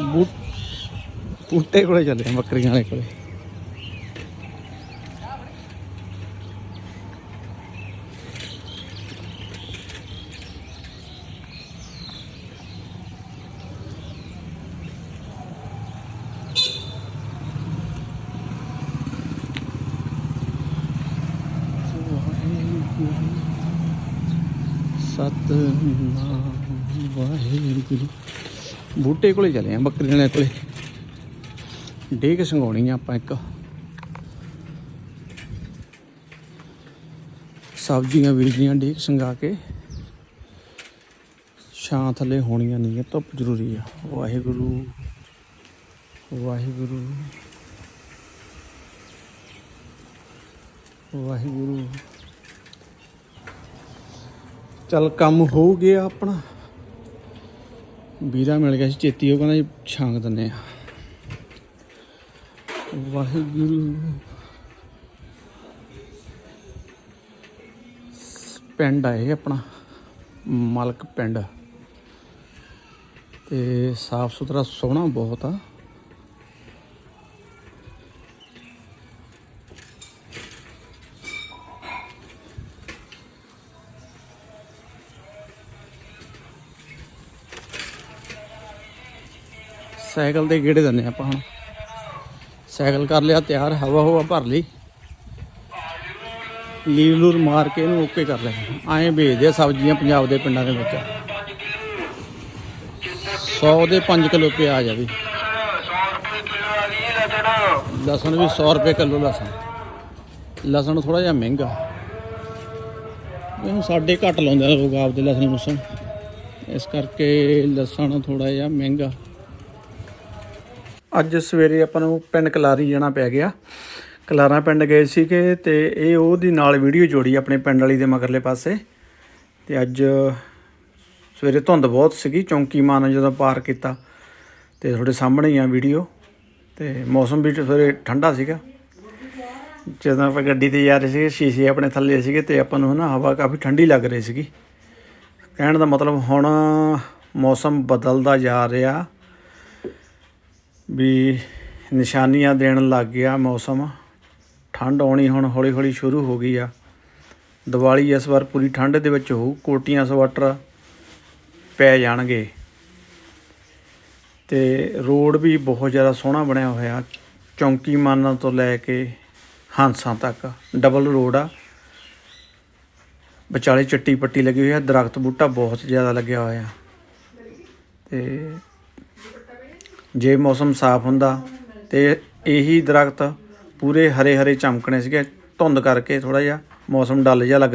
Boot ਬੂਟੇ ਕੋਲੇ ਚੱਲੇ ਆ ਬੱਕਰੀਆਂ ਵਾਲੇ ਕੋਲੇ ਸਤਨਾਮ ਵਾਹਿਗੁਰੂ ਬੂਟੇ ਕੋਲੇ ਚਲੇ ਆ, ਬੱਕਰੀ ਵਾਲੇ ਕੋਲੇ। ਡੇਕ ਸੰਗਾਉਣੀ ਆ ਆਪਾਂ ਇੱਕ। ਸਬਜ਼ੀਆਂ ਵੀਰਜੀਆਂ ਡੇਕ ਸੰਗਾ ਕੇ। ਛਾਂ ਥੱਲੇ ਹੋਣੀਆਂ ਨਹੀਂ ਹੈ ਧੁੱਪ ਜ਼ਰੂਰੀ ਆ। ਵਾਹਿਗੁਰੂ ਵਾਹਿਗੁਰੂ ਵਾਹਿਗੁਰੂ। ਚੱਲ ਕੰਮ ਹੋ ਗਿਆ ਆਪਣਾ। ਵੀਰਾ ਮਿਲ ਗਿਆ ਸੀ, ਚੇਤੀ ਉਹ ਕਹਿੰਦਾ ਜੀ ਛਾਂਗ ਦਿੰਨੇ ਆ। ਵਾਹਿਗੁਰੂ। ਪਿੰਡ ਆ ਇਹ ਆਪਣਾ, ਮਲਕ ਪਿੰਡ। ਤੇ ਸਾਫ਼ ਸੁਥਰਾ ਸੋਹਣਾ ਬਹੁਤ ਆ। ਸਾਈਕਲ ਦੇ ਗੇੜੇ ਦਿੰਨੇ ਆਪਾਂ ਹੁਣ। ਸਾਈਕਲ ਕਰ ਲਿਆ, ਤਿਆਰ, ਹਵਾ ਹਵਾ ਭਰ ਲਈ। ਲੀਵ ਲੂਰ ਮਾਰ ਕੇ ਇਹਨੂੰ ਓਕੇ ਕਰ ਲਿਆ। ਐਂ ਵੇਚਦੇ ਆ ਸਬਜ਼ੀਆਂ ਪੰਜਾਬ ਦੇ ਪਿੰਡਾਂ ਦੇ ਵਿੱਚ। 100 ਦੇ 5 ਕਿਲੋ ਪਿਆਜ਼ ਆ ਵੀ। ਲਸਣ ਵੀ 100 ਰੁਪਏ ਕਿਲੋ ਲਸਣ। ਲਸਣ ਥੋੜਾ ਜਿਹਾ ਮਹਿੰਗਾ। ਇਹਨੂੰ ਸਾਡੇ ਘੱਟ ਲਾਉਂਦੇ ਆ ਲੋਕ ਆਪਦੇ ਲਸਣ ਲੁਸਣ ਇਸ ਕਰਕੇ ਲਸਣ ਥੋੜਾ ਜਿਹਾ ਮਹਿੰਗਾ। ਅੱਜ ਸਵੇਰੇ ਆਪਾਂ ਨੂੰ ਪਿੰਡ ਕਲਾਰੀ ਜਾਣਾ ਪੈ ਗਿਆ। ਕਲਾਰਾ ਪਿੰਡ ਗਏ ਸੀਗੇ ਤੇ ਇਹ ਉਹਦੀ ਨਾਲ ਵੀਡੀਓ ਜੋੜੀ ਆਪਣੇ ਪਿੰਡ ਵਾਲੀ ਦੇ ਮਗਰਲੇ ਪਾਸੇ। ਤੇ ਅੱਜ ਸਵੇਰੇ ਧੁੰਦ ਬਹੁਤ ਸੀਗੀ, ਚੌਂਕੀ ਮਾਨ ਜਦੋਂ ਪਾਰ ਕੀਤਾ ਤੇ ਤੁਹਾਡੇ ਸਾਹਮਣੇ ਹੀ ਆ ਵੀਡੀਓ। ਤੇ ਮੌਸਮ ਵੀ ਸਵੇਰੇ ਠੰਡਾ ਸੀਗਾ। ਜਦੋਂ ਆਪਾਂ ਗੱਡੀ ਤੇ ਜਾ ਰਹੇ ਸੀਗੇ, ਸ਼ੀਸ਼ੇ ਆਪਣੇ ਥੱਲੇ ਸੀਗੇ ਤੇ ਆਪਾਂ ਨੂੰ ਨਾ ਹਵਾ ਕਾਫੀ ਠੰਡੀ ਲੱਗ ਰਹੀ ਸੀਗੀ। ਕਹਿਣ ਦਾ ਮਤਲਬ ਹੁਣ ਮੌਸਮ ਬਦਲਦਾ ਜਾ ਰਿਹਾ। ਵੀ ਨਿਸ਼ਾਨੀਆਂ ਦੇਣ ਲੱਗ ਗਿਆ ਮੌਸਮ। ਠੰਡ ਆਉਣੀ ਹੁਣ ਹੌਲੀ ਹੌਲੀ ਸ਼ੁਰੂ ਹੋ ਗਈ ਆ। ਦੀਵਾਲੀ ਇਸ ਵਾਰ ਪੂਰੀ ਠੰਡ ਦੇ ਵਿੱਚ ਹੋਊ, ਕੋਟੀਆਂ ਸਵੈਟਰ ਪੈ ਜਾਣਗੇ। ਤੇ ਰੋਡ ਵੀ ਬਹੁਤ ਜ਼ਿਆਦਾ ਸੋਹਣਾ ਬਣਿਆ ਹੋਇਆ, ਚੌਂਕੀ ਮਾਨਾਂ ਤੋਂ ਲੈ ਕੇ ਹਾਂਸਾਂ ਤੱਕ ਡਬਲ ਰੋਡ ਆ। ਵਿਚਾਲੇ ਚੱਟੀ ਪੱਟੀ ਲੱਗੀ ਹੋਈ ਆ, ਦਰਖਤ ਬੂਟਾ ਬਹੁਤ ਜ਼ਿਆਦਾ ਲੱਗਿਆ ਹੋਇਆ। ਤੇ ਜੇ ਮੌਸਮ ਸਾਫ਼ ਹੁੰਦਾ ਤੇ ਇਹੀ ਦਰਖਤ ਪੂਰੇ ਹਰੇ ਹਰੇ ਚਮਕਣੇ ਸੀਗੇ, ਧੁੰਦ ਕਰਕੇ ਥੋੜਾ ਜਿਹਾ ਮੌਸਮ ਡਲ ਜਿਹਾ ਲੱਗ